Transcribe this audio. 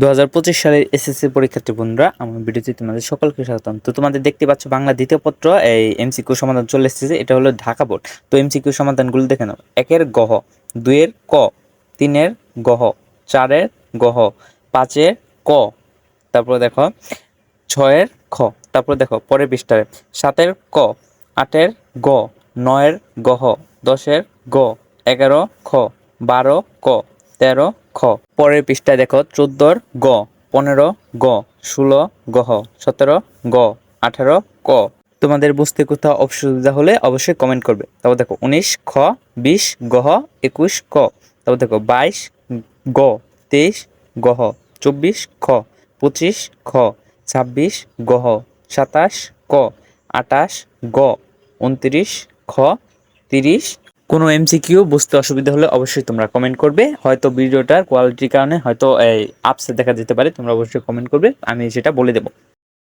দু হাজার পঁচিশ সালের এসএসসি পরীক্ষার্থী বন্ধুরা, আমার ভিডিওতে তোমাদের সকলকে স্বাগতম। তো তোমাদের দেখতে পাচ্ছ বাংলা দ্বিতীয় পত্র, এই এমসিকিউ সমাধান চলে এসেছে, এটা হলো ঢাকা বোর্ড। তো এমসিকিউ সমাধানগুলো দেখে নাও। একের গহ, দুইয়ের ক, তিনের গহ, চারের গহ, পাঁচের ক, তারপর দেখো, ছয়ের খ, তারপর দেখো, পরের পৃষ্ঠায়, সাতের ক, আটের গ, নয়ের গহ, দশের গ, এগারো খ, বারো ক, তেরো খ। পরের পৃষ্ঠায় দেখো, চোদ্দোর গ, পনেরো গ, ষোলো গহ সতেরো গ, আঠারো ক। তোমাদের বুঝতে কোথাও অসুবিধা হলে অবশ্যই কমেন্ট করবে। তারপর দেখো, উনিশ, খ, বিশ, গহ, একুশ, ক। তারপর দেখো, বাইশ, গ, তেইশ, গহ, চব্বিশ, খ, পঁচিশ, খ, ছাব্বিশ, গহ, সাতাশ, ক, আটাশ, গ, উনত্রিশ, খ, তিরিশ কোনো এমসিকিউ বুঝতে অসুবিধা হলে অবশ্যই তোমরা কমেন্ট করবে। হয়তো ভিডিওটার কোয়ালিটির কারণে হয়তো এই আপসে দেখা যেতে পারে, তোমরা অবশ্যই কমেন্ট করবে, আমি সেটা বলে দেবো।